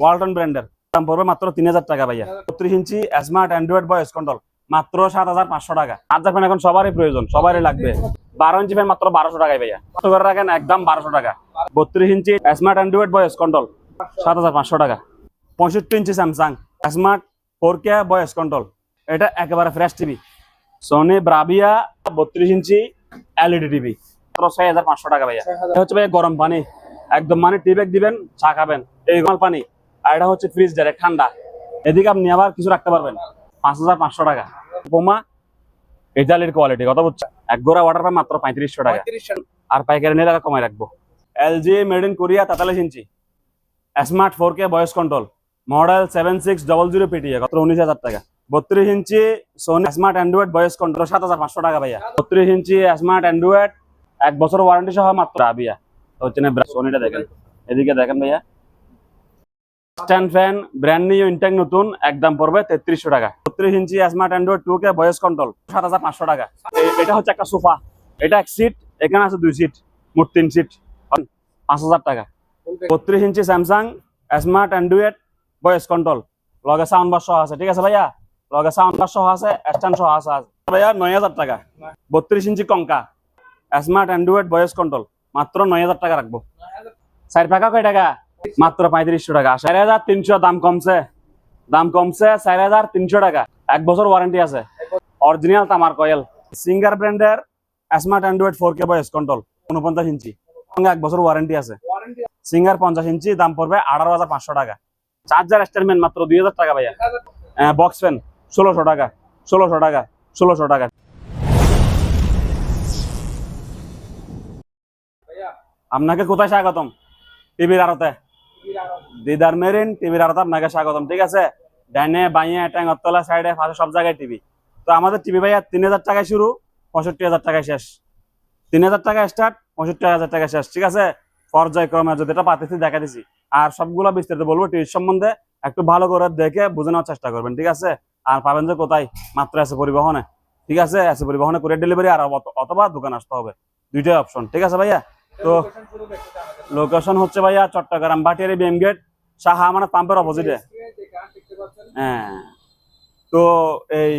ওয়ালটন ব্র্যান্ডের দাম পড়বে মাত্র তিন হাজার টাকা ভাইয়া। বত্রিশ inch smart Android voice control মাত্র সাত হাজার পাঁচশো টাকা। চার্জার ফ্যান এখন সবারই প্রয়োজন, সবারই লাগবে। বারো ইঞ্চি ফ্যান মাত্র বারোশো টাকায় ভাইয়া। কত করে রাখেন? একদম বারোশো টাকা। বত্রিশ inch smart Android voice control সাত হাজার পাঁচশো টাকা। পঁয়ষট্টি inch Samsung smart four K voice control এটা একেবারে ফ্রেশ টিভি সোনি ব্রাভিয়া বত্রিশ ইঞ্চি এলইডি টিভি মাত্র ছয় হাজার পাঁচশো টাকা ভাইয়া। হচ্ছে ভাইয়া গরম পানি। একদম মানে টি ব্যাগ দিবেন, চা খাবেন। এই গরম পানি। আর এটা হচ্ছে ফ্রিজ ডাইরেক্ট ঠান্ডা। এদিকে আপনি আবার কিছু রাখতে পারবেন। পাঁচ হাজার পাঁচশো টাকা। বোমা ইটালির কোয়ালিটি কথা বুঝছেন এক গোড়া ওয়াটার পাম্প মাত্র পঁয়ত্রিশশো টাকা। আর পাইকারি নিলে টাকা কমাই রাখব। এলজি মেড ইন কোরিয়া তেতাল্লিশ inch. Smart four K voice control model seven six double zero PTA কত উনিশ হাজার টাকা। বত্রিশ inch Sony smart Android voice control সাত হাজার পাঁচশো টাকা ভাইয়া। বত্রিশ ইঞ্চি স্মার্ট অ্যান্ড্রয়েড এক বছর ওয়ারেন্টি সহ মাত্র। আবিয়া হচ্ছে না সোনিটা দেখেন। এদিকে দেখেন ভাইয়া। Stand fan brand new intact নতুন, একদম পড়বে তেত্রিশশো টাকা। বত্রিশ ইঞ্চি smart android two K voice control সাত হাজার পাঁচশো টাকা। এটা হচ্ছে একটা সোফা এটা এক সিট এখানে আছে দুই সিট মোট তিন সিট পাঁচ হাজার টাকা। বত্রিশ ইঞ্চি Samsung smart android voice control লগে সাউন্ড বার সহ আছে, ঠিক আছে ভাইয়া? লগে সাউন্ড বার সহ আছে স্ট্যান্ড সহ আছে। ভাইয়া, নয় হাজার টাকা। বত্রিশ inch Konka smart Android voice control মাত্র নয় হাজার টাকা রাখব। চার পাকা কয় টাকা? মাত্র পঁয়ত্রিশশো টাকা। চার হাজার তিনশো দাম কমছে। দাম কমছে চার হাজার তিনশো টাকা। এক বছর ওয়ারেন্টি আছে। অরিজিনাল তামার কয়েল সিঙ্গার ব্র্যান্ডের smart android four K voice control উনপঞ্চাশ ইঞ্চি। সঙ্গে এক বছর ওয়ারেন্টি আছে। সিঙ্গার পঞ্চাশ ইঞ্চি, দাম পড়বে আঠারো হাজার পাঁচশো টাকা। চার্জার স্টারমেন্ট মাত্র দুই হাজার টাকা ভাইয়া। বক্স ফ্যান ষোলোশো টাকা ষোলোশো টাকা ষোলোশো টাকা। আপনাকে কোথায় স্বাগতম? টিভির আড়তে। দিদার মেরিন, টিভির আড়তে আপনাকে স্বাগতম, ঠিক আছে? ডাইনে বাইয়ে ট্যাঙ্গরতলা সাইডে, পাশে সব জায়গায় টিভি। তো আমাদের টিভি ভাইয়া তিন হাজার টাকায় শুরু পঁয়ষট্টি হাজার টাকায় শেষ। তিন হাজার টাকা স্টার্ট পঁয়ষট্টি হাজার টাকা শেষ, ঠিক আছে? পর্যায়ক্রমে যদি এটা পাতেছি, দেখা দিছি। আর সবগুলো বিস্তারিত বলব টিভির সম্বন্ধে একটু ভালো করে দেখে বুঝে নেওয়ার চেষ্টা করবেন, ঠিক আছে? আর পাবেন যে কোথায়? মাত্র আছে পরিবহনে, ঠিক আছে? আছে পরিবহনে করে ডেলিভারি আর অথবা দোকান আসতে হবে। দুইটাই অপশন ঠিক আছে ভাইয়া? তো লোকেশন হচ্ছে ভাইয়া চট্টগ্রাম ভাটিয়ারি বিএম গেট। শাহ আমানত পাম্পের অপোজিটে হ্যাঁ। তো এই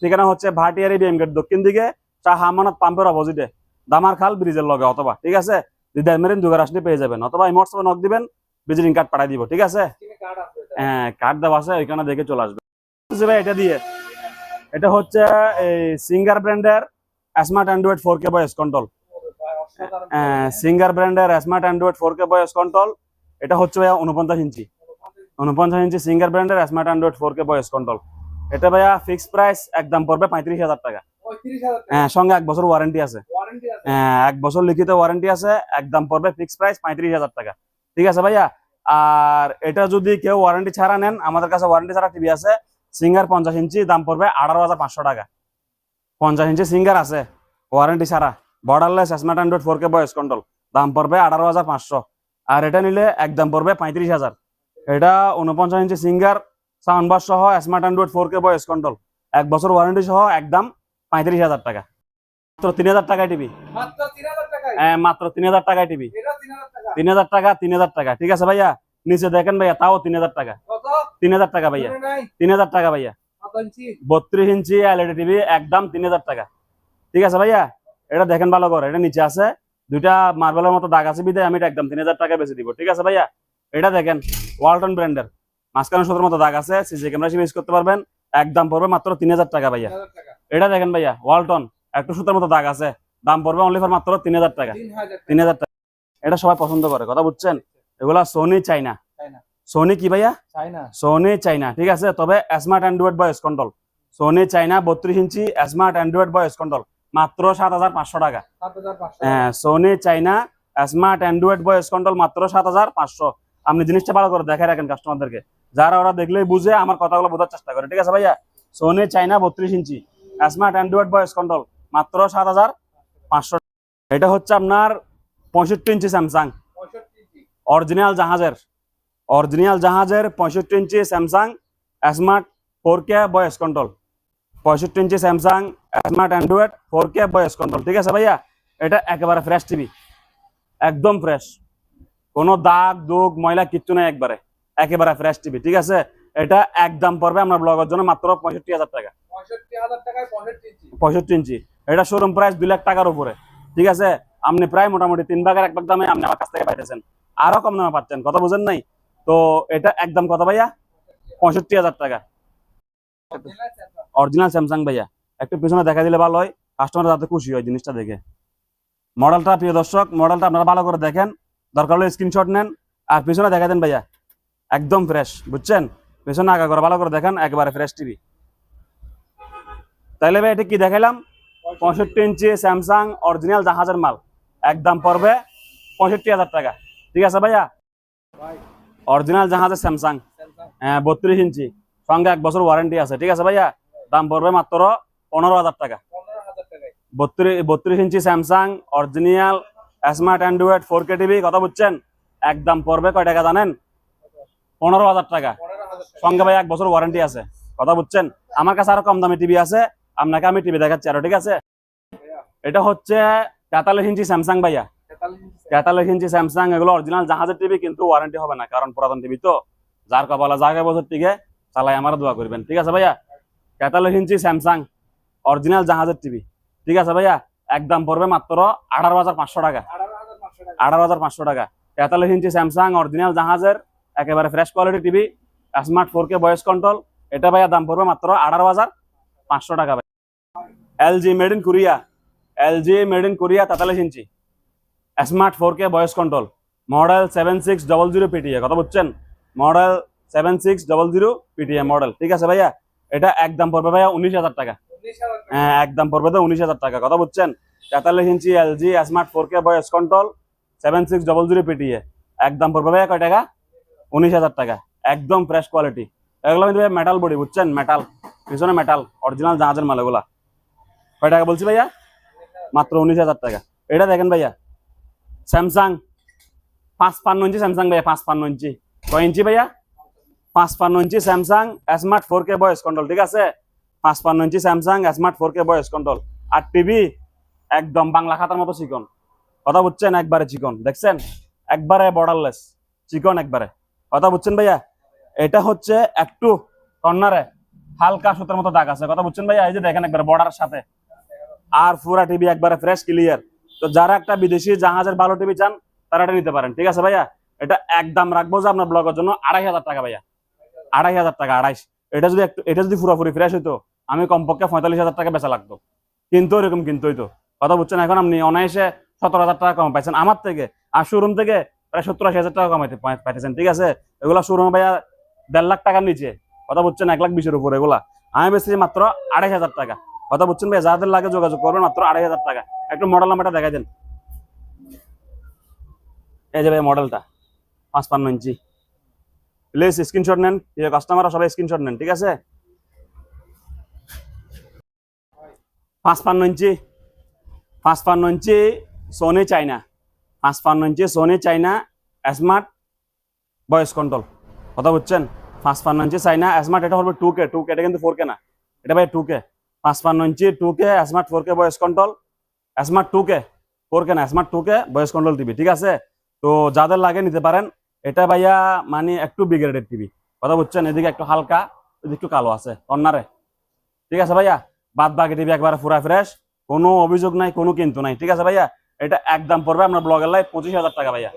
ঠিকানা হচ্ছে ভাটিয়ারি বিএম গেট দক্ষিণ দিকে শাহ আমানত পাম্পের অপোজিটে দামার খাল ব্রিজের লগে, অথবা, ঠিক আছে? মেরিন দুগার আসলে পেয়ে যাবেন, অথবা এই হোয়াটসঅ্যাপে নক দিবেন ভিজিটিং কার্ড পাঠিয়ে দিব, ঠিক আছে? হ্যাঁ কার্ড দেওয়া আছে, ওইখানে দেখে চলে আসবে ভাই, এটা দিয়ে। এটা হচ্ছে এই সিঙ্গার ব্র্যান্ডের smart android four K voice control Singer ব্র্যান্ডের smart android four K voice control এটা হচ্ছে ভাইয়া উনপঞ্চাশ ইঞ্চি। উনপঞ্চাশ ইঞ্চি সিঙ্গার ব্র্যান্ডের smart android four K voice control এটা ভাইয়া ফিক্স প্রাইস একদম পড়বে পঁয়ত্রিশ হাজার টাকা। হ্যাঁ সঙ্গে এক বছর ওয়ারেন্টি আছে। হ্যাঁ এক বছর লিখিত ওয়ারেন্টি আছে একদম পড়বে ফিক্স প্রাইস পঁয়ত্রিশ হাজার টাকা। ঠিক আছে ভাইয়া? আর এটা যদি কেউ ওয়ারেন্টি ছাড়া নেন আমাদের কাছে ওয়ারেন্টি ছাড়া টিভি আছে সিঙ্গার পঞ্চাশ ইঞ্চি দাম পড়বে আঠারো হাজার পাঁচশো টাকা। পঞ্চাশ ইঞ্চি সিঙ্গার আছে ওয়ারেন্টি ছাড়া। Borderless smart android four K voice control দাম পড়বে আঠারো হাজার পাঁচশো। আর এটা নিলে একদম পড়বে পঁয়ত্রিশ হাজার এটা উনপঞ্চাশ ইঞ্চি সিঙ্গার সাউন্ড বার সহ smart android four K voice control এক বছর ওয়ারেন্টি সহ একদম পঁয়ত্রিশ হাজার টাকা মাত্র তিন হাজার টাকায় টিভি হ্যাঁ মাত্র তিন হাজার টাকায় টিভি তিন হাজার টাকা তিন হাজার টাকা ঠিক আছে ভাইয়া নিচে দেখেন ভাইয়া তাও তিন হাজার টাকা তিন হাজার টাকা ভাইয়া তিন হাজার টাকা ভাইয়া বত্রিশ ইঞ্চি এলইডি টিভি একদম তিন হাজার টাকা ঠিক আছে ভাইয়া এটা দেখেন ভালো করে এটা নিচে আছে দুইটা মার্বেলের মতো দাগ আছে বিদায় আমি এটা একদম তিন হাজার টাকা বেশি দিব। ঠিক আছে ভাইয়া? এটা দেখেন ওয়ালটন ব্র্যান্ডের মাঝখানে সুতোর মতো দাগ আছে সিসি ক্যামেরা ইউজ করতে পারবেন। একদম পড়বে মাত্র তিন হাজার টাকা ভাইয়া। এটা দেখেন ভাইয়া ওয়ালটন একটু সুতোর মতো দাগ আছে। দাম পড়বে অনলি ফর মাত্র তিন হাজার টাকা। তিন হাজার টাকা। এটা সবাই পছন্দ করে কথা বুঝছেন? এগুলা সোনি চাইনা সোনি কি ভাইয়া? সোনি চাইনা ঠিক আছে? তবে smart android voice control Sony China বত্রিশ ইঞ্চি স্মার্ট অ্যান্ড্রয়েড ভয়েস কন্ট্রোল মাত্র সাত হাজার পাঁচশো টাকা। হ্যাঁ Sony China smart android voice control মাত্র সাত হাজার পাঁচশো। আপনি জিনিসটা ভালো করে দেখে রাখেন কাস্টমারদেরকে যারা ওরা দেখলেই বুঝে আমার কথাগুলো বোঝার চেষ্টা করে ঠিক আছে ভাইয়া? সোনি চাইনা বত্রিশ ইঞ্চি। স্মার্ট অ্যান্ড্রয়েড ভয়েস কন্ট্রোল মাত্র সাত হাজার পাঁচশো। এটা হচ্ছে আপনার পঁয়ষট্টি ইঞ্চি স্যামসাং অরিজিনাল জাহাজের। অরিজিনাল জাহাজের পঁয়ষট্টি ইঞ্চি Samsung smart four K voice control পঁয়ষট্টি ইঞ্চি Samsung smart android four K voice control ঠিক আছে ভাইয়া? এটা একেবারে ফ্রেশ টিভি একদম ফ্রেশ কোনো দাগ দুগ ময়লা কিচ্ছু নেই একবারে একেবারে ফ্রেশ টিভি ঠিক আছে? এটা একদম পড়বে আমরা ব্লগের জন্য মাত্র পঁয়ষট্টি হাজার টাকা। পঁয়ষট্টি ইঞ্চি। এটা শোরুম প্রাইস দুই লাখ টাকার উপরে ঠিক আছে? আপনি প্রায় মোটামুটি তিন ভাগের এক ভাগ দামে আপনি আমার কাছ থেকে পাইতেছেন আরও কম দামে পাচ্ছেন কথা বুঝেন নাই? তো এটা একদম কত ভাইয়া পঁয়ষট্টি হাজার টাকা। অরিজিনাল স্যামসাং ভাইয়া। একটু পিছনে দেখা দিলে ভালো হয় কাস্টমার যাতে খুশি হয় জিনিসটা দেখে। মডেলটা প্রিয় দর্শক মডেলটা আপনারা ভালো করে দেখেন, দরকার হলে স্ক্রিনশট নেন, আর পিছনে দেখা দেন ভাইয়া। একদম ফ্রেশ বুঝছেন? পিছনে আগা করে ভালো করে দেখেন, একবারে ফ্রেশ টিভি তাইলে ভাই, এটা কি দেখাইলাম? পঁয়ষট্টি ইঞ্চি স্যামসাং অরিজিনাল জাহাজের মাল। একদম পড়বে পঁয়ষট্টি হাজার টাকা। ঠিক আছে ভাইয়া? অরিজিনাল জাহাজের স্যামসাং হ্যাঁ বত্রিশ ইঞ্চি। সঙ্গে এক বছর ওয়ারেন্টি আছে। ঠিক আছে ভাইয়া? দাম পড়বে মাত্র পনেরো হাজার টাকা। বত্রিশ বত্রিশ ইঞ্চি Samsung original smart android four K TV কথা বুঝছেন? একদম পড়বে কয় টাকা জানেন? পনেরো হাজার টাকা। সঙ্গে ভাই এক বছর ওয়ারেন্টি আছে কথা বুঝছেন? আমার কাছে আরও কম দামি টিভি আছে আপনাকে আমি টিভি দেখাচ্ছি আরও ঠিক আছে? এটা হচ্ছে তেতাল্লিশ ইঞ্চি স্যামসাং ভাইয়া। তেতাল্লিশ ইঞ্চি স্যামসাং। এগুলো অরিজিনাল জাহাজের টিভি কিন্তু ওয়ারেন্টি হবে না কারণ পুরাতন টিভি তো। যার কপালে জায়গা বছর টিকে চালাই আমার দোয়া করবেন ঠিক আছে ভাইয়া? তেতাল্লিশ ইঞ্চি স্যামসাং অরিজিনাল জাহাজের টিভি। ঠিক আছে ভাইয়া? একদম পড়বে মাত্র আঠারো হাজার পাঁচশো টাকা। আঠারো হাজার পাঁচশো টাকা। তেতাল্লিশ ইঞ্চি স্যামসাং অরিজিনাল জাহাজের একেবারে fresh quality TV smart four K voice control এটা ভাইয়া দাম পড়বে মাত্র আঠারো হাজার পাঁচশো টাকা ভাই LG made in Korea LG made in Korea তেতাল্লিশ ইঞ্চি। Smart four K voice control model seven six double zero PTA কথা বুঝছেন? Model seven six double zero PTA model ঠিক আছে ভাইয়া? এটা একদম পড়বে ভাইয়া উনিশ হাজার টাকা। উনিশ হাজার টাকা। হ্যাঁ একদম পড়বে তো উনিশ হাজার টাকা। কথা বুঝছেন? তেতাল্লিশ ইঞ্চি LG smart four K voice control seven six double zero PTA একদম পড়বে ভাইয়া কয় টাকা? উনিশ হাজার টাকা। একদম ফ্রেশ কোয়ালিটি এগুলো কিন্তু মেটাল বডি বুঝছেন? মেটাল পিছনে মেটাল অরিজিনাল জাহাজের মাল এগুলা। কয় টাকা বলছি ভাইয়া? মাত্র উনিশ হাজার টাকা। এটা দেখেন ভাইয়া। স্যামসাং পাঁচ পান্ন ইঞ্চি স্যামসাং ভাইয়া পাঁচ পান্ন ইঞ্চি। কয় ইঞ্চি ভাইয়া? পাঁচ পান্ন ইঞ্চি Samsung smart four K voice control, ঠিক আছে? পাঁচ পান্ন ইঞ্চি Samsung smart four K voice control. আর টিভি একদম বাংলা খাতার মতো চিকন। কথা বুঝছেন? একবারে চিকন, দেখছেন? একবারে বর্ডারলেস চিকন একবারে। কথা বুঝছেন ভাইয়া? এটা হচ্ছে একটু কর্নারে হালকা সুতার মতো দাগ আছে। কথা বুঝছেন ভাইয়া? এই যে দেখেন একবারে বর্ডারের সাথে। আর পুরা টিভি একবারে ফ্রেশ ক্লিয়ার তো যারা একটা বিদেশি জাহাজের ভালো টিভি চান, তারা এটা নিতে পারেন, ঠিক আছে ভাইয়া? এটা একদম রাখব যে আপনার ব্লগের জন্য আড়াই হাজার টাকা ভাইয়া। আড়াই হাজার টাকা, আড়াইশ। এটা যদি একটু এটা যদি পুরোপুরি ফ্রেশ হইতো, আমি কমপক্ষে পঁয়তাল্লিশ হাজার টাকা বেচা লাগতো। কিন্তু এরকম, কিন্তু হইতো কথা বুঝছেন? এখন আপনি অনায়াসে সতেরো হাজার টাকা কম পাইছেন। আমার থেকে আর শোরুম থেকে প্রায় সত্তর আশি হাজার টাকা কমাইতে পাইতেছেন, ঠিক আছে? এগুলা শোরুমে ভাইয়া দেড় লাখ টাকার নিচে। কথা বুঝছেন? এক লাখ বিশের উপরে এগুলা। আমি বেশি মাত্র আড়াই হাজার টাকা। কথা বুঝছেন ভাই যাদের লাগে যোগাযোগ করবেন মাত্র আড়াই হাজার টাকা। একটু মডেল নাম্বারটা দেখাই দেন। এই যে ভাই মডেলটা পাঁচ পান্ন ইঞ্চি। প্লিজ স্ক্রিনশট নেন কাস্টমাররা সবাই স্ক্রিনশট নেন, ঠিক আছে? পাঁচ পান্ন ইঞ্চি পাঁচ পান্ন ইঞ্চি সোনি চাইনা পাঁচ পান্ন ইঞ্চি Sony China smart voice control কথা বুঝছেন? পাঁচ পান্ন ইঞ্চি চাইনা স্মার্ট এটা হবে টু কে টু কে এটা কিন্তু ফোর কে না। এটা ভাই টু কে পাঁচ পান্ন ইঞ্চি two K smart four K voice control smart two K four K না smart two K voice control TV ঠিক আছে? তো যাদের লাগে নিতে পারেন এটা ভাইয়া মানে একটু বিগ্রেডেড টিভি কথা বুঝছেন? এদিকে একটু হালকা এদিকে একটু কালো আছে কর্নারে ঠিক আছে ভাইয়া? বাদ বাকি টিভি একবারে পুরা ফ্রেশ কোনো অভিযোগ নাই কোনো কিন্তু নাই। ঠিক আছে ভাইয়া? এটা একদম পড়বে আপনার ব্লগের লাই পঁচিশ হাজার টাকা ভাইয়া।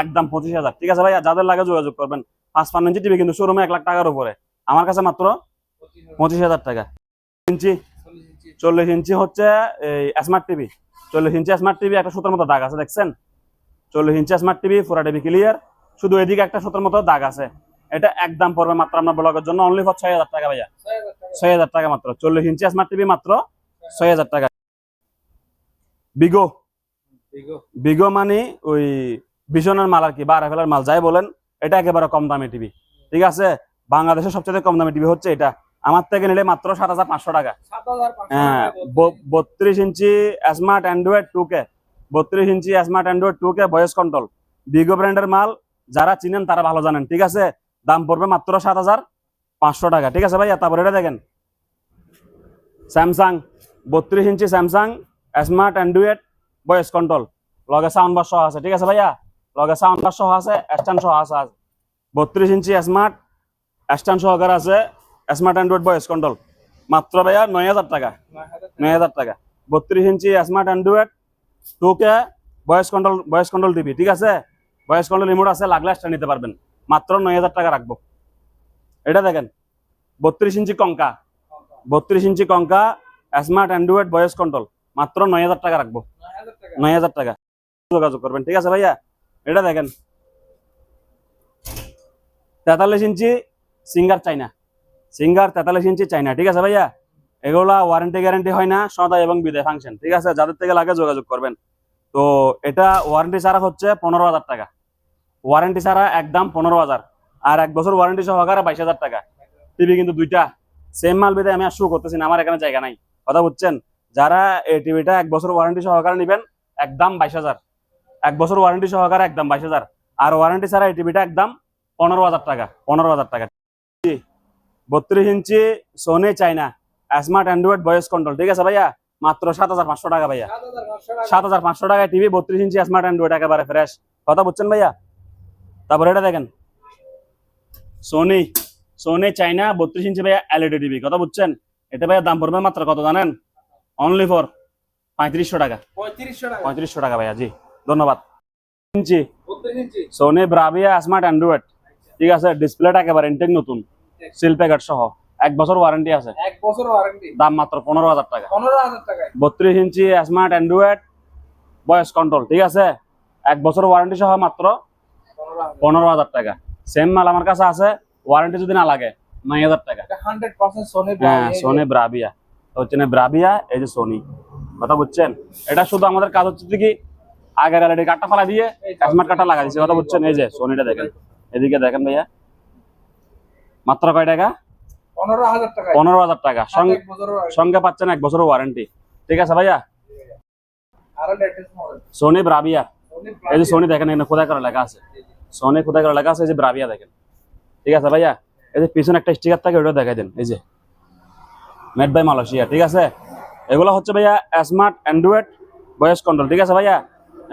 একদম পঁচিশ হাজার। ঠিক আছে ভাইয়া? যাদের লাগে যোগাযোগ করবেন। পাঁচ পান্ন ইঞ্চি টিভি কিন্তু শোরুমে এক লাখ টাকার উপরে। আমার কাছে মাত্র পঁচিশ হাজার, টাকা। ইঞ্চি চল্লিশ ইঞ্চি। হচ্ছে এই স্মার্ট টিভি চল্লিশ ইঞ্চি স্মার্ট টিভি একটা সুতোর মতো দাগ আছে দেখছেন? চল্লিশ ইঞ্চি স্মার্ট টিভি পুরা টিভি ক্লিয়ার শুধু এদিকে একটা সুতোর মতো দাগ আছে। এটা একদম পড়বে মাত্র আপনার ব্লগের জন্য। অনলি ফর ছয় হাজার টাকা ভাইয়া। ছয় হাজার টাকা। মাত্র। চল্লিশ ইঞ্চি স্মার্ট টিভি মাত্র ছয় হাজার টাকা। বিগো বিগো, মানে ওই বিছনার মাল আর কি বা আরএফএল মাল যাই বলেন এটা একেবারে কম দামি টিভি ঠিক আছে? বাংলাদেশের সবচেয়ে কম দামি টিভি হচ্ছে এটা। আমার থেকে নিলে মাত্র সাত হাজার পাঁচশো টাকা। হ্যাঁ বত্রিশ ইঞ্চি স্মার্ট অ্যান্ড্রয়েড টু কে বত্রিশ ইঞ্চি smart android two K voice control বিগো ব্র্যান্ডের মাল যারা চিনেন তারা ভালো জানেন, ঠিক আছে? দাম পড়বে মাত্র সাত হাজার পাঁচশো টাকা, ঠিক আছে ভাইয়া তারপরে এটা দেখেন। স্যামসাং বত্রিশ ইঞ্চি Samsung smart android voice control লগে সাউন্ড বার সহ আছে, ঠিক আছে ভাইয়া? লগে সাউন্ড বার সহ আছে স্ট্যান্ড সহ আছে বত্রিশ ইঞ্চি স্মার্ট স্ট্যান্ড সহকারে আছে স্মার্ট অ্যান্ড্রয়েড ভয়েস কন্ট্রোল মাত্র ভাইয়া নয় হাজার টাকা। নয় হাজার টাকা। বত্রিশ ইঞ্চি smart android two K voice control voice control TV ঠিক আছে? ভয়েস কন্ট্রোল রিমোট আছে, লাগলে নিতে পারবেন। মাত্র নয় হাজার টাকা রাখব। এটা দেখেন, বত্রিশ ইঞ্চি কঙ্কা। বত্রিশ inch Konka smart Android voice control মাত্র নয় হাজার টাকা রাখব। নয় হাজার টাকা। যোগাযোগ করবেন, ঠিক আছে ভাইয়া? এটা দেখেন, তেতাল্লিশ ইঞ্চি সিঙ্গার চাইনা। সিঙ্গার তেতাল্লিশ ইঞ্চি চাইনা, ঠিক আছে ভাইয়া? এগুলা ওয়ারেন্টি গ্যারেন্টি হয় না সদা এবং বিদায় ফাংশন ঠিক আছে? যাদের থেকে লাগে যোগাযোগ করবেন। তো এটা ওয়ারেন্টি ছাড়া হচ্ছে পনেরো হাজার টাকা। ওয়ারেন্টি ছাড়া একদম পনেরো হাজার। আর এক বছর ওয়ারেন্টি সহকারে বাইশ হাজার টাকা। টিভি কিন্তু দুইটা সেম মাল বিদায় আমি আর শু করতেছি না, আমার এখানে জায়গা নাই। কথা বুঝছেন? যারা এই টিভিটা এক বছর ওয়ারেন্টি সহকারে নেবেন, একদম বাইশ হাজার। এক বছর ওয়ারেন্টি সহকারে একদম বাইশ হাজার। আর ওয়ারেন্টি ছাড়া এই টিভিটা একদম পনেরো হাজার টাকা, পনেরো হাজার টাকা। বত্রিশ ইঞ্চি Sony China smart android voice control ঠিক আছে ভাইয়া? মাত্র সাত হাজার পাঁচশো টাকা ভাইয়া। সাত হাজার পাঁচশো টাকায় টিভি বত্রিশ ইঞ্চি স্মার্ট অ্যান্ড্রয়েড একেবারে ফ্রেশ কথা বুঝছেন ভাইয়া? তারপরে এটা দেখেন। সোনি সোনি চাইনা বত্রিশ ইঞ্চি ভাইয়া এলইডি টিভি কথা বুঝছেন? এটা ভাইয়া দাম পড়বে মাত্র কত জানেন? অনলি ফর পঁয়ত্রিশশো টাকা। পঁয়ত্রিশশো টাকা। ভাইয়া জি। ধন্যবাদ। ইঞ্চি। ইঞ্চি। সোনি ব্রাভিয়া স্মার্ট অ্যান্ড্রয়েড ঠিক আছে ডিসপ্লেটা একেবারে ইনটেক নতুন। সিল প্যাকেট সহ। এক বছর ওয়ারেন্টি আছে। এক বছর ওয়ারেন্টি দাম মাত্র পনেরো হাজার টাকা। পনেরো হাজার টাকায়। বত্রিশ ইঞ্চি স্মার্ট অ্যান্ড্রয়েড ভয়েস কন্ট্রোল ঠিক আছে? এক বছর ওয়ারেন্টি সহ মাত্র পনেরো হাজার। টাকা। সেম মাল আমার কাছে আছে ওয়ারেন্টি যদি না লাগে নয় হাজার টাকা। হ্যাঁ সোনি ব্রাভিয়া হচ্ছে না ব্রাভিয়া এই যে সোনি কথা বুঝছেন? এটা শুধু আমাদের কাজ হচ্ছে কি আগের এলইডি কার্ডটা ফালা দিয়ে স্মার্ট কার্ডটা লাগা দিচ্ছে কথা বুঝছেন? এই যে সোনিটা দেখেন। এদিকে দেখেন ভাইয়া। মাত্র কয় টাকা? পনেরো হাজার টাকা। সঙ্গে পাচ্ছেন এক বছরের ওয়ারেন্টি ঠিক আছে ভাইয়া? সোনি ব্রাভিয়া সোনি এই যে সোনি দেখেন এখানে খোদাই করা লেখা আছে। সোনি খোদাই করা লেখা আছে এই যে ব্রাভিয়া দেখেন। ঠিক আছে ভাইয়া? এই যে পিছনে একটা স্টিকার থাকে ওটা দেখাই দেন এই যে। মেড বাই মালয়েশিয়া ঠিক আছে? এগুলো হচ্ছে ভাইয়া স্মার্ট অ্যান্ড্রয়েড ভয়েস কন্ট্রোল ঠিক আছে ভাইয়া?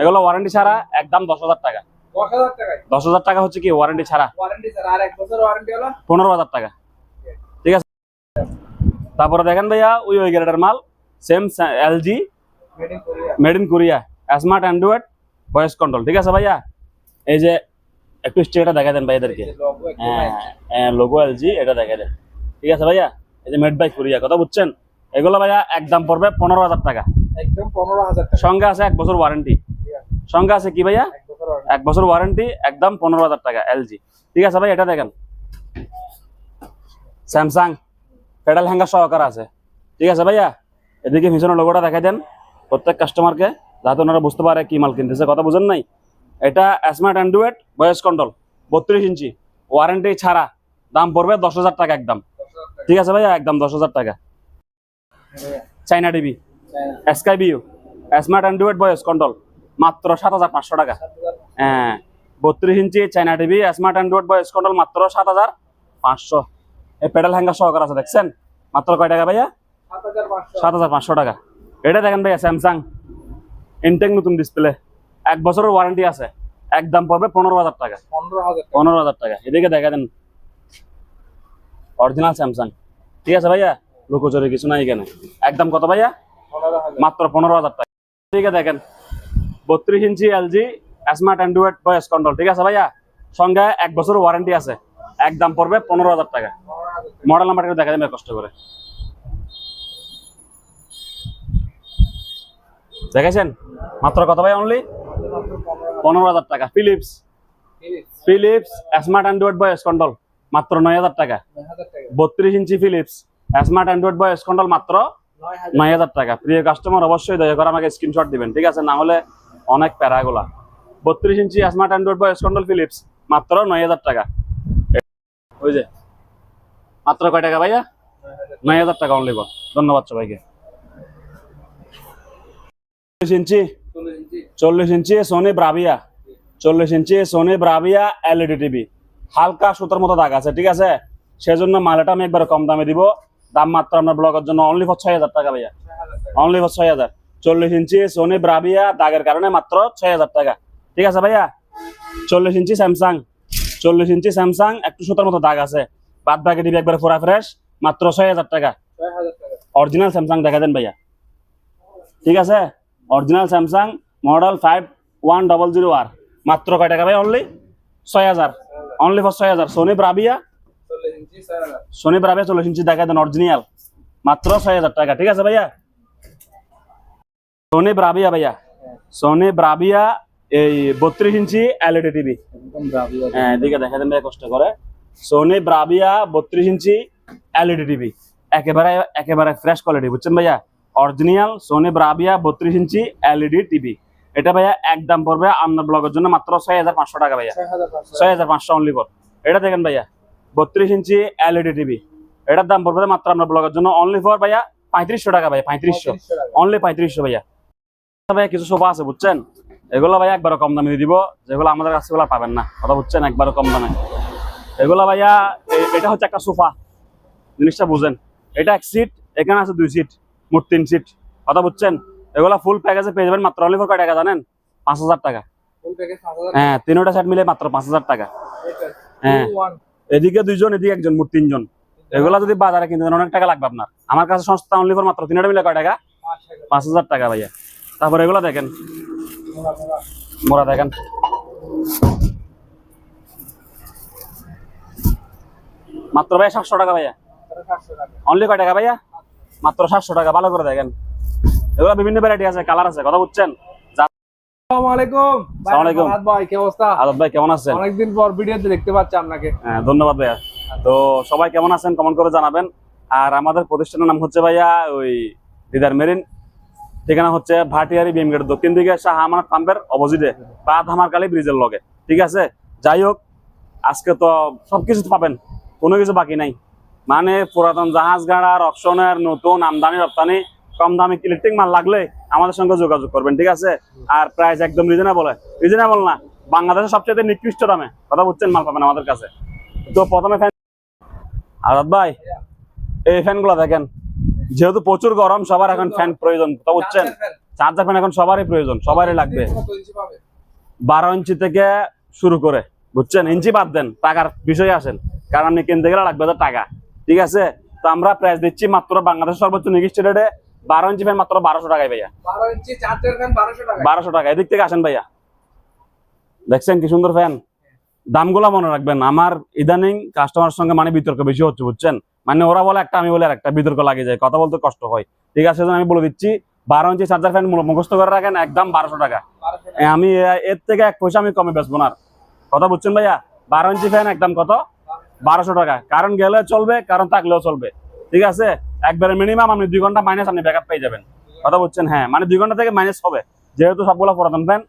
এগুলো ওয়ারেন্টি ছাড়া একদম দশ হাজার টাকা। দশ হাজার টাকা হচ্ছে কি ওয়ারেন্টি ছাড়া? পনেরো হাজার টাকা। তারপরে দেখেন ভাইয়া ওই ওই গ্রেডের মাল same LG made in Korea made in Korea smart android voice control ঠিক আছে ভাইয়া? এই যে একটু স্টিকারটা দেখা দেন ভাইয়াদেরকে। হ্যাঁ লোগো এলজি এটা দেখা দেন। ঠিক আছে ভাইয়া? এই যে মেড বাই কোরিয়া কথা বুঝছেন? এগুলো ভাইয়া একদম পড়বে পনেরো হাজার টাকা। একদম পনেরো হাজার টাকা। সঙ্গে আছে এক বছর ওয়ারেন্টি সঙ্গে আছে কি ভাইয়া? এক বছর এক বছর ওয়ারেন্টি একদম পনেরো হাজার টাকা এলজি ঠিক আছে ভাই এটা দেখেন। স্যামসাং পেডাল হ্যাঙ্গার সহকার আছে। ঠিক আছে ভাইয়া? এদিকে পিছনে লোগোটা দেখাই দেন প্রত্যেক কাস্টমারকে যাতে ওনারা বুঝতে পারে কি মাল কিনতেছে। কথা বুঝেন নাই? এটা স্মার্ট অ্যান্ড্রয়েড ভয়েস কন্ট্রোল বত্রিশ ইঞ্চি ওয়ারেন্টি ছাড়া। দাম পড়বে দশ হাজার টাকা একদম। ঠিক আছে ভাইয়া? একদম দশ হাজার টাকা। China TV China. Sky View smart android voice control মাত্র সাত হাজার পাঁচশো টাকা। হ্যাঁ বত্রিশ ইঞ্চি China TV smart android voice control মাত্র সাত হাজার পাঁচশো। এই পেডাল হ্যাঙ্গার সহকার আছে দেখছেন? মাত্র কয় টাকা ভাইয়া? সাত হাজার পাঁচশো টাকা। এটা দেখেন ভাইয়া স্যামসাং ইনটেক নতুন ডিসপ্লে এক বছরের ওয়ারেন্টি আছে। একদম পড়বে পনেরো হাজার টাকা। পনেরো হাজার টাকা। এদিকে দেখা দেন। অরিজিনাল স্যামসাং ঠিক আছে ভাইয়া? লোকচুরি কিছু নাই এখানে। একদম কত ভাইয়া? মাত্র পনেরো হাজার টাকা। ঠিক আছে দেখেন। বত্রিশ ইঞ্চি LG smart android voice control ঠিক আছে ভাইয়া? সঙ্গে এক বছর ওয়ারেন্টি আছে। একদম পড়বে পনেরো হাজার টাকা পনেরো হাজার টাকা। মডেল নাম্বারটা দেখা দেবে কষ্ট করে। দেখেছেন? মাত্র কত ভাই অনলি পনেরো হাজার টাকা। Philips Philips smart android voice control মাত্র নয় হাজার টাকা। বত্রিশ ইঞ্চি Philips smart android voice control মাত্র নয় হাজার টাকা। প্রিয় কাস্টমার অবশ্যই দয়া করে আমাকে স্ক্রিনশট দিবেন ঠিক আছে? না হলে অনেক প্যারাগুলা। বত্রিশ ইঞ্চি smart android voice control Philips মাত্র নয় হাজার টাকা। ওই যে মাত্র কয় টাকা ভাইয়া? নয় হাজার টাকা অনলি ধন্যবাদ সবাইকে। চল্লিশ ইঞ্চি। চল্লিশ ইঞ্চি সোনি ব্রাভিয়া চল্লিশ inch Sony Bravia LED TV হালকা সুতোর মতো দাগ আছে, ঠিক আছে? সেজন্য মালটা আমি একবার কম দামে দিব। দাম মাত্র আপনার ব্লগের জন্য অনলি ফর ছয় হাজার টাকা ভাইয়া। অনলি ফর ছয় হাজার। চল্লিশ ইঞ্চি সোনি ব্রাভিয়া দাগের কারণে মাত্র ছয় হাজার টাকা। ঠিক আছে ভাইয়া? চল্লিশ ইঞ্চি স্যামসাং চল্লিশ ইঞ্চি স্যামসাং একটু সুতার মতো দাগ আছে। বাদ বাকি টিভি একবারে পুরা ফ্রেশ মাত্র ছয় হাজার টাকা। অরিজিনাল স্যামসাং দেখা দেন ভাইয়া। ঠিক আছে? Original Samsung model five one double zero আর মাত্র কয় টাকা ভাই অনলি ছয় হাজার অনলি ফর ছয় হাজার সোনি ব্রাবিয়া সোনি ব্রাবিয়া চল্লিশ ইঞ্চি দেখা দেন অরিজিনাল মাত্র ছয় হাজার টাকা। ঠিক আছে ভাইয়া? সোনি ব্রাবিয়া ভাইয়া। সোনি ব্রাবিয়া এই বত্রিশ ইঞ্চি এলইডি টিভি হ্যাঁ এদিকে দেখা দেন ভাই কষ্ট করে। সোনি ব্রাবিয়া বত্রিশ ইঞ্চি এলইডি টিভি একেবারে একেবারে ফ্রেশ কোয়ালিটি বুঝছেন ভাইয়া? অরিজিনাল সোনি ব্রাবিয়া বত্রিশ ইঞ্চি এলইডি টিভি এটা ভাইয়া একদম পড়বে আপনার ব্লগের জন্য মাত্র ছয় হাজার পাঁচশো টাকা ভাইয়া। ছয় হাজার পাঁচশো ছয় অনলি ফর এটা দেখেন ভাইয়া বত্রিশ ইঞ্চি এলইডি টিভি এটার দাম পড়বে মাত্র আপনার ব্লগের জন্য অনলি ফর ভাইয়া পঁয়ত্রিশশো টাকা ভাইয়া পঁয়ত্রিশশো। অনলি পঁয়ত্রিশশো ভাইয়া। ভাইয়া কিছু সোফা আছে বুঝছেন? এগুলো ভাইয়া একবারও কম দামে দিয়ে দিব যেগুলো আমাদের কাছে পাবেন না। কথা বুঝছেন? একবারও কম দামে। এগুলো ভাইয়া এটা হচ্ছে একটা সোফা। জিনিসটা বুঝেন। এটা এক সিট এখানে আছে দুই সিট মোট তিন সিট কথা বুঝছেন? এগুলা ফুল প্যাকেজে পেয়ে যাবেন মাত্র অনলি ফর কয় টাকা জানেন? পাঁচ হাজার টাকা। হ্যাঁ তিনোটা সেট মিলে মাত্র পাঁচ হাজার টাকা। হ্যাঁ। এদিকে দুইজন এদিকে একজন মোট তিনজন। এগুলা যদি বাজারে কিনতে অনেক টাকা লাগবে আপনার। আমার কাছে সস্তা অনলি ফর মাত্র তিনটা মিলে কয় টাকা। পাঁচ হাজার টাকা ভাইয়া। তারপরে এগুলা দেখেন। মোরা দেখেন। মাত্র ভাইয়া সাতশো টাকা ভাইয়া। অনলি কয় টাকা ভাইয়া? মাত্র সাতশো টাকা ভালো করে দেখেন। এগুলো বিভিন্ন ভ্যারাইটি আছে কালার আছে কথা বুঝছেন? হ্যাঁ ধন্যবাদ ভাইয়া। তো সবাই কেমন আছেন কমেন্ট করে জানাবেন। আর আমাদের প্রতিষ্ঠানের নাম হচ্ছে ভাইয়া ওই দিদার মেরিন। ঠিকানা হচ্ছে ভাটিয়ারি বিএম গেট দক্ষিণ দিকে শাহ পাম্পের অপোজিটে বা ধামারকালী ব্রিজের লগে। ঠিক আছে? যাই হোক আজকে তো সবকিছু পাবেন। কোনো কিছু বাকি নাই। মানে পুরাতন জাহাজ গাড়ার অপশনের নতুন আমদানি রপ্তানি কম দামি ইলেকট্রিক মাল লাগলে আমাদের সঙ্গে যোগাযোগ করবেন ঠিক আছে? আর প্রাইস একদম রিজনেবল রিজনেবল না বাংলাদেশের সবচেয়ে নিকৃষ্ট দামে কথা বুঝছেন মাল পাবেন আমাদের কাছে। তো প্রথমে ফ্যান আজাদ ভাই এই ফ্যানগুলো দেখেন যেহেতু প্রচুর গরম সবার এখন ফ্যান প্রয়োজন তো বুঝছেন? চার্জার ফ্যান এখন সবারই প্রয়োজন সবারই লাগবে। বারো ইঞ্চি থেকে শুরু করে বুঝছেন? ইঞ্চি বাদ দেন টাকার বিষয়ে আসেন। কারণ আপনি কিনতে গেলে লাগবে তো টাকা। ঠিক আছে? তো আমরা প্রাইস দিচ্ছি মাত্র বাংলাদেশ সর্বোচ্চ নির্দিষ্ট রেটে বারো ইঞ্চি ফ্যান মাত্র বারোশো টাকায় ভাইয়া। বারোশো টাকা। এদিক থেকে আসেন ভাইয়া। দেখছেন কি সুন্দর ফ্যান দামগুলো মনে রাখবেন। আমার ইদানিং কাস্টমার সঙ্গে মানে বিতর্ক বেশি হচ্ছে বুঝছেন? মানে ওরা বলে একটা আমি বলে আর একটা বিতর্ক লাগে যায়। কথা বলতে কষ্ট হয়। ঠিক আছে আমি বলে দিচ্ছি বারো ইঞ্চি চার্জার ফ্যান মুখস্থ করে রাখেন একদম বারোশো টাকা। আমি এর থেকে এক পয়সা আমি কমে বেচবো না। কথা বুঝছেন ভাইয়া? বারো ইঞ্চি ফ্যান একদম কত? বারোশো টাকা। কারণ গেলে চলবে কারণ থাকলেও চলবে। ঠিক আছে? একবারে মিনিমাম আপনি দুই ঘণ্টা মাইনাস আপনি ব্যাকআপ পেয়ে যাবেন। কথা বলছেন? হ্যাঁ মানে দুই ঘণ্টা থেকে মাইনাস হবে। যেহেতু সবগুলো পুরাতন ফ্যান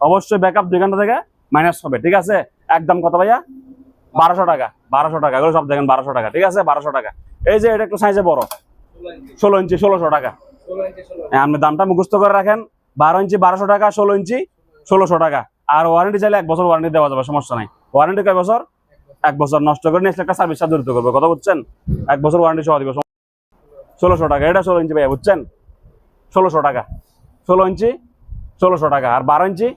অবশ্যই ব্যাকআপ দুই ঘণ্টা থেকে মাইনাস হবে। ঠিক আছে? একদম কত ভাইয়া? বারোশো টাকা বারোশো টাকা। এগুলো সব দেখেন বারোশো টাকা। ঠিক আছে? বারোশো টাকা। এই যে এটা একটু সাইজে বড়। ষোলো ইঞ্চি ষোলোশো টাকা। হ্যাঁ, আপনি দামটা মুখস্থ করে রাখেন। বারো ইঞ্চি বারোশো টাকা ষোলো ইঞ্চি ষোলোশো টাকা। আর ওয়ারেন্টি চাইলে এক বছর ওয়ারেন্টি দেওয়া যাবে সমস্যা নাই। ওয়ারেন্টি কয় বছর? এক বছর নষ্ট করে নিয়ে একটা সার্ভিস চার্জ জড়িত করবে কথা বুঝছেন? এক বছর ওয়ারেন্টি সহ দিবে ষোলোশো টাকা এটা ষোলো ইঞ্চি ভাইয়া বুঝছেন? ষোলোশো টাকা ষোলো ইঞ্চি ষোলোশো টাকা আর বারো ইঞ্চি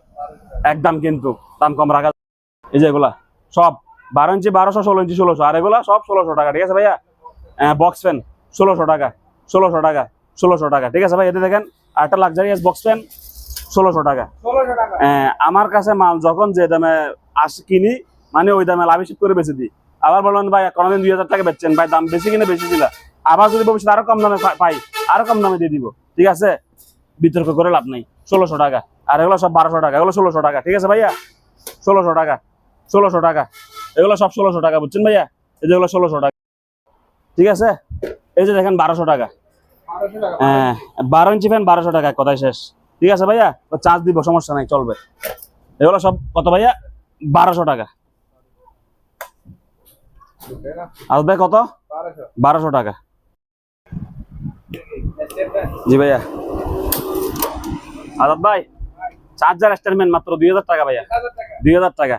একদম কিন্তু দাম কম রাখা এই যে এগুলা সব বারো ইঞ্চি বারোশো ষোলো ইঞ্চি ষোলোশো আর এগুলা সব ষোলোশো টাকা ঠিক আছে ভাইয়া? বক্স ফ্যান ষোলোশো টাকা ষোলোশো টাকা ষোলোশো টাকা ঠিক আছে ভাই এতে দেখেন আর একটা লাক্সারিয়াস বক্স ফ্যান ষোলোশো টাকা। আহ, আমার কাছে মাল যখন যে দামে আস কিনি মানে ওই দামে লাভ করে বেশি দিই। আবার বলবেন, ভাই, কোনোদিন দুই হাজার টাকা বেচছেন, ভাই, দাম বেশি কিনে বেশি দিলা আবার যদি ভবিষ্যতে আরও কম দামে পাই, আরও কম দামে দিয়ে দিব। ঠিক আছে? বিতর্ক করে লাভ নাই। ষোলোশো টাকা। আর এগুলো সব বারোশো টাকা। এগুলো ষোলোশো টাকা। ঠিক আছে, ভাইয়া? ষোলোশো টাকা। ষোলোশো টাকা। এগুলো সব ষোলোশো টাকা, বুঝছেন ভাইয়া? এই যেগুলো ষোলোশো টাকা। ঠিক আছে? এই যে দেখেন, বারোশো টাকা। হ্যাঁ বারো ইঞ্চি ফ্যান, বারোশো টাকা, কথাই শেষ। ঠিক আছে, ভাইয়া? চার্জ দিব, সমস্যা নাই, চলবে। এগুলো সব কত ভাইয়া? বারোশো টাকা। ভাই কত? বারোশো। টাকা। জি ভাইয়া। আজাদ ভাই চার্জার স্টারম্যান মাত্র দুই হাজার টাকা ভাইয়া। দুই হাজার টাকা।